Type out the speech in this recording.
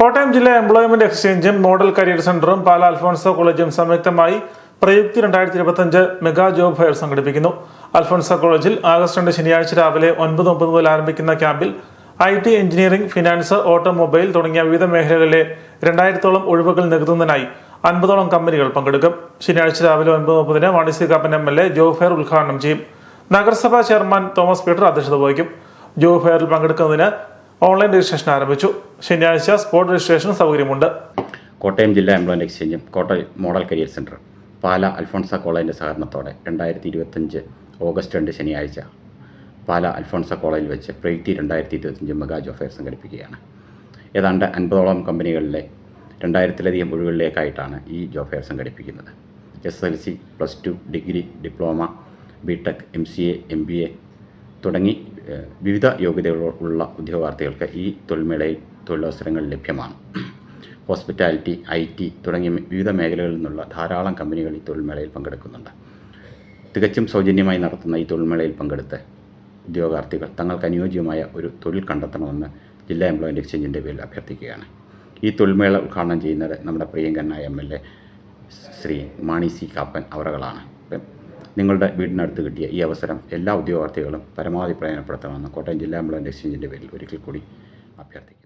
കോട്ടയം ജില്ലാ employment എക്സ്ചേഞ്ചും model career സെന്ററും പാല Alphonso കോളേജും സംയുക്തമായി പ്രയുക്തി രണ്ടായിരത്തി ഇരുപത്തഞ്ച് മെഗാ ജോബ് ഫെയർ സംഘടിപ്പിക്കുന്നു. അൽഫോൺസോ കോളേജിൽ ആഗസ്റ്റ് രണ്ട് ശനിയാഴ്ച രാവിലെ ഒൻപത് മുപ്പത് മുതൽ ആരംഭിക്കുന്ന ക്യാമ്പിൽ I T engineering finance automobile തുടങ്ങിയ വിവിധ മേഖലകളിലെ രണ്ടായിരത്തോളം ഒഴിവുകൾ നികത്തുന്നതിനായി അൻപതോളം കമ്പനികൾ പങ്കെടുക്കും. ശനിയാഴ്ച രാവിലെ ഒൻപത് മുപ്പതിന് വാണിസി Kappan M L A job fair ഉദ്ഘാടനം ചെയ്യും. നഗരസഭാ ചെയർമാൻ തോമസ് പീറ്റർ അധ്യക്ഷത വഹിക്കും. ജോബ് ഫെയറിൽ പങ്കെടുക്കുന്നതിന് ഓൺലൈൻ രജിസ്ട്രേഷൻ ആരംഭിച്ചു. ശനിയാഴ്ച സ്പോട്ട് രജിസ്ട്രേഷൻ സൗകര്യമുണ്ട്. കോട്ടയം ജില്ലാ employment എക്സ്ചേഞ്ചും Kottayam model career centre Pala Alphonsa കോളേജിന്റെ സഹകരണത്തോടെ രണ്ടായിരത്തി ഇരുപത്തഞ്ച് ഓഗസ്റ്റ് രണ്ട് ശനിയാഴ്ച പാല അൽഫോൺസ കോളേജിൽ വെച്ച് പ്രയുക്തി രണ്ടായിരത്തി ഇരുപത്തഞ്ച് മെഗാ ജോബ് ഫെയർ സംഘടിപ്പിക്കുകയാണ്. ഏതാണ്ട് അൻപതോളം കമ്പനികളിലെ രണ്ടായിരത്തിലധികം ഒഴിവുകളിലേക്കായിട്ടാണ് ഈ ജോബ് ഫെയർ സംഘടിപ്പിക്കുന്നത്. S L C plus two degree diploma B tech M C A M B A തുടങ്ങി വിവിധ യോഗ്യതകളുള്ള ഉദ്യോഗാർത്ഥികൾക്ക് ഈ തൊഴിൽമേളയിൽ തൊഴിലവസരങ്ങൾ ലഭ്യമാണ്. ഹോസ്പിറ്റാലിറ്റി ഐ ടി തുടങ്ങിയ വിവിധ മേഖലകളിൽ നിന്നുള്ള ധാരാളം കമ്പനികൾ ഈ തൊഴിൽമേളയിൽ പങ്കെടുക്കുന്നുണ്ട്. തികച്ചും സൗജന്യമായി നടത്തുന്ന ഈ തൊഴിൽമേളയിൽ പങ്കെടുത്ത് ഉദ്യോഗാർത്ഥികൾ തങ്ങൾക്ക് അനുയോജ്യമായ ഒരു തൊഴിൽ കണ്ടെത്തണമെന്ന് ജില്ലാ എംപ്ലോയ്മെന്റ് എക്സ്ചേഞ്ചിന്റെ പേരിൽ അഭ്യർത്ഥിക്കുകയാണ്. ഈ തൊഴിൽമേള ഉദ്ഘാടനം ചെയ്യുന്നത് നമ്മുടെ പ്രിയങ്കരനായ M L A Shri Mani C Kappan അവറുകളാണ്. നിങ്ങളുടെ വീടിനടുത്ത് കിട്ടിയ ഈ അവസരം എല്ലാ ഉദ്യോഗാർത്ഥികളും പരമാവധി പ്രയോജനപ്പെടുത്തണമെന്ന് കോട്ടയം ജില്ലാ എംപ്ലോയ്മെന്റ് എക്സ്ചേഞ്ചിന്റെ പേരിൽ ഒരിക്കൽ കൂടി അഭ്യർത്ഥിക്കുന്നു.